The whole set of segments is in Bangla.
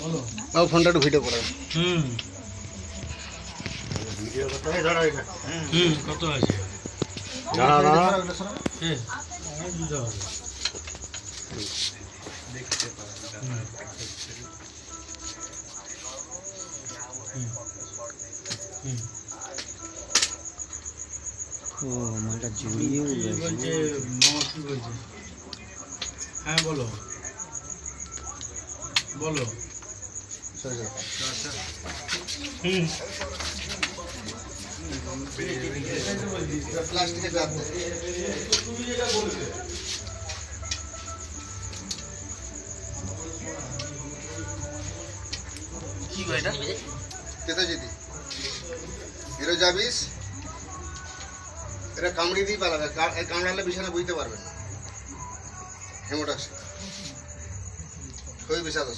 বলো। বাবু ফোনটা একটু ভিডিও করে হুম। হুম কত আছে? দাঁড়া দাঁড়া। দিতে হবে। হুম। ও মালটা জড়িয়ে বলছে? কি বলছে? হ্যাঁ বলো। বলো। প্লাস্টিকের যাবিস এটা? দিয়ে পালাবে। কামড়ালে বিছানা বুঝতে পারবে না। হেমোটাক্স খুবই বিষাদ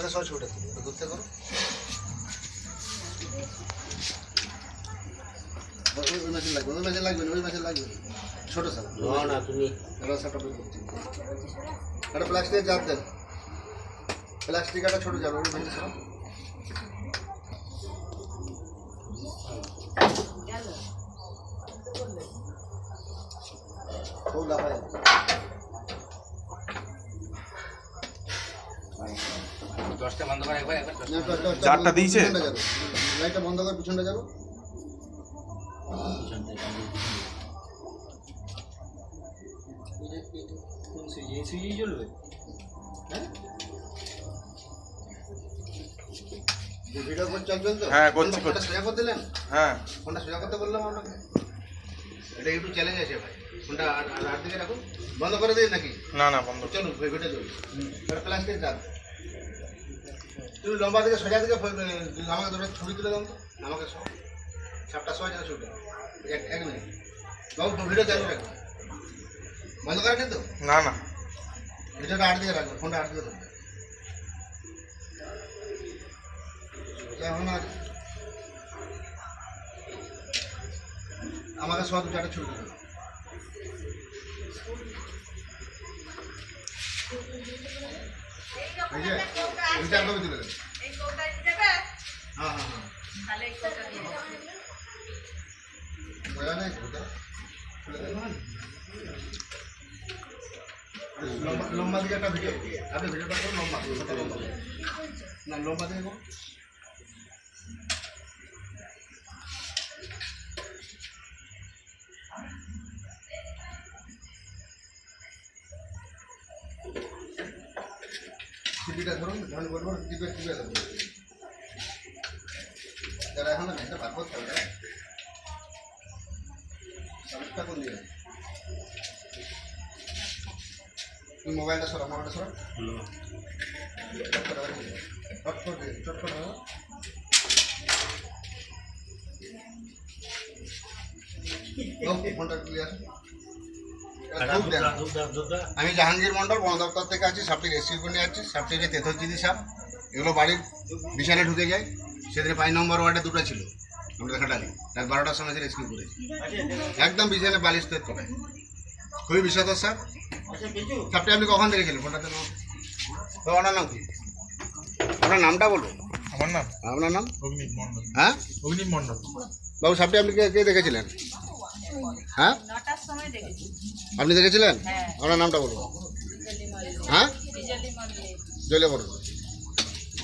আছে। আমাকে সব ছুটে ঘুরতে করো ওই লাগবে ওই লাগবে ওই লাগবে। ছোট স্যার না না তুমি বের করছি একটা প্লাস্টিকের দেন প্লাস্টিক একটা ছোট ওই চারটা দিয়েছে? লাইটটা বন্ধ কর পিছনটা যাব। হ্যাঁ, করছি, ফোনটা করছি। সোজা করে দিলেন হ্যাঁ। ফোনটা সোজা করতে বললাম আপনাকে? এটা ইউটিউব চ্যালেঞ্জ আছে ভাই। ফোনটা আর আর- দিকে রাখুন। বন্ধ করে দিন নাকি? না না বন্ধ। চলুন ভিডিও চলুন। প্লাস্টিক চাপ তুমি লম্বা দিকে সোজা দিকে ফ- আমাকে দুটো ছবি তুলে দাও তো। আমাকে সব। সাপটা সোজা যেন ছবি এক এক মিনিট। বাবু ভিডিও চালু রাখুন বন্ধ করে কিন্তু না না। ভিডিওটা আট দিকে রাখবেন ফোনটা আট দিকে আর আমাকে সব দু চারটে ছবি তুলে দাও। এই যে দু চার কপি তুলে দেন হ্যাঁ হ্যাঁ হ্যাঁ। বোঝা নেই তো ওটা? তুলে দেন। লম্বা লম্বা দিকে একটা ভিডিও আপনি ভিডিওটা করুন লম্বা। লম্বা না লম্বা দিকে করুন সিপিটা ধরুন যখন বলব টিপে টিপে দেবো যারা এখন ঘণ্টা বার করতে হবে সামনেটা কোন দিকে তুমি মোবাইলটা সরা মোবাইলটা সরা চট করে রাখি। চট করে দিয়ে, চট করে রাখো। দাও, ফোনটা তুলে আসো। এটা খুব দেন। আমি জাহাঙ্গীর মন্ডল বন দপ্তর থেকে আছি সাপটির রেসিউ করে নিয়ে যাচ্ছি সাপটিকে তেথরচিদি সাপ এগুলো বাড়ির বিছানে ঢুকে যায়। সেদিন পাঁচ নম্বর ওয়ার্ডে দুটো ছিল আমরা দেখাটালি রাত বারোটার সময় সে রেস্কিউ করেছি। একদম বিছানে বালিশ তৈরি করে। খুবই বিষাদ স্যার সাপটি আপনি কখন দেখেছিলেন ফোনটাতে নাও। তো ওনার নাম কি? আপনার নামটা বলুন। আমার নাম? আপনার নাম? অগ্নিপ মন্ডল হ্যাঁ? অগ্নিপ মন্ডল বাবু সাপটি আপনি কে কে দেখেছিলেন? হ্যাঁ? নটার সময় দেখেছি। আপনি দেখেছিলেন? হ্যাঁ। আপনার নামটা বলুন। হ্যাঁ? জলে বলুন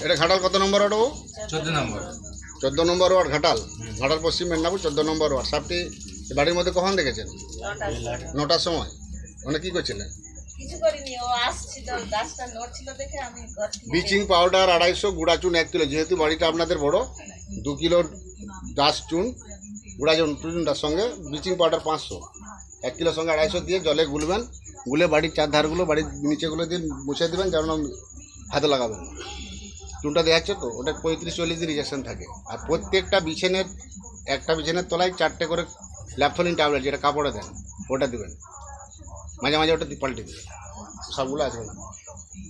এটা ঘাটাল কত নম্বর ওয়ার্ড বাবু? চোদ্দ নম্বর। চোদ্দ নম্বর ওয়ার্ড ঘাটাল। ঘাটাল পশ্চিম মেদিনীপুর চোদ্দ নম্বর ওয়ার্ড। সাপটি বাড়ির মধ্যে কখন দেখেছেন? নটার সময়। মানে কি করছিলেন? ব্লিচিং পাউডার আড়াইশো গুঁড়া চুন এক কিলো। যেহেতু বাড়িটা আপনাদের বড় দু কিলো দাস চুন গুঁড়া চুন চুনটার সঙ্গে ব্লিচিং পাউডার পাঁচশো। এক কিলোর সঙ্গে আড়াইশো দিয়ে জলে গুলবেন গুলে বাড়ির চার ধারগুলো বাড়ির নিচেগুলো দিয়ে মুছে দেবেন যেন হাতে লাগাবেন। চুনটা দেওয়া যাচ্ছে তো ওটা পঁয়ত্রিশ চল্লিশ দিন রিজেকশন থাকে। আর প্রত্যেকটা বিছানের একটা বিছানের তলায় চারটে করে ল্যাপথলিন ট্যাবলেট যেটা কাপড়ে দেন ওটা দেবেন। মাঝে মাঝে ওটা পাল্টে দেবেন। সবগুলো আছে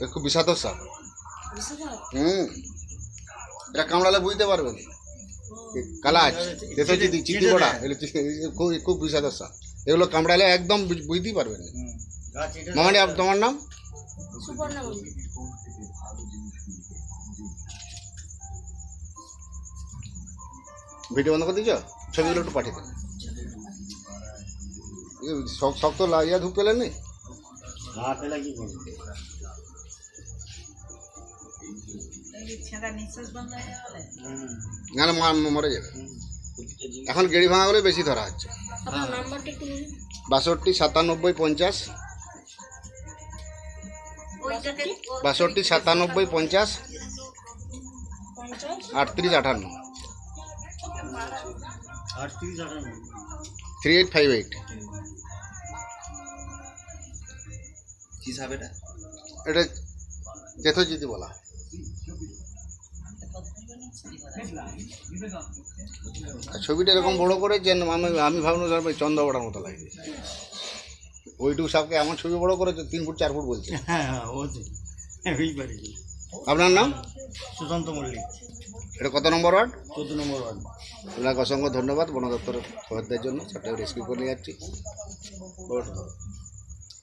খুব বিষাদ সাপ। হুম। এটা কামড়ালে বুঝতে পারবেন। কালাজ দেখেছি চিঠি বড়া এগুলো এগুলো খুব খুব বিষাদ এগুলো কামড়ালে একদম বুঝ- বুঝতেই পারবেন না। মামানি আপ- তোমার নাম? ভিডিও বন্ধ করে দিয়েছ? ছবিগুলো একটু পাঠিয়ে দেন শক্ত লাগিয়া ধূপ পেলেন নি না পেলে কি করবে? না মরে যাবে। এখন গেড়ি ভাঙা হলে বেশি ধরা হচ্ছে। বাষট্টি সাতানব্বই পঞ্চাশ। বাষট্টি? সাতানব্বই পঞ্চাশ। আটত্রিশ আটান্ন থ্রি এইট ফাইভ এইট। কি সাহেব এটা? তেথজিতি বলা হয়। ছবিটা এরকম বড় করে যে আমি আমি ভাবলাম ওই চন্দ্রবড়ার মতো লাগে। ওইটুকু সাপকে এমন ছবি বড় করেছে তিন ফুট চার ফুট বলছে। হ্যাঁ হ্যাঁ হয়েই আপনার নাম? সুশান্ত মল্লিক। এটা কত নম্বর ওয়ার্ড? চোদ্দ নম্বর ওয়ার্ড। আপনাকে অসংখ্য ধন্যবাদ বন দপ্তরের খবরদের জন্য। সেটা রেস্কিউ করে নিয়ে যাচ্ছি।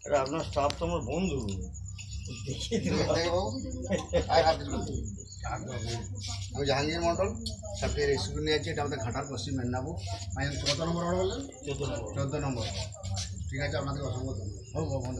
এটা আপনার স্টাফ তো আমার বন্ধু। আমি জাহাঙ্গীর মন্ডল সাপটি রেসিপি নিয়ে যাচ্ছি এটা আমাদের ঘাটার পশ্চিম মেদিনীপুর। কত নম্বর অর্ডার বললেন? চোদ্দ নম্বর। চোদ্দ নম্বর। ঠিক আছে আপনাদের অসংখ্য ধন্যবাদ। হোক, বন্ধ।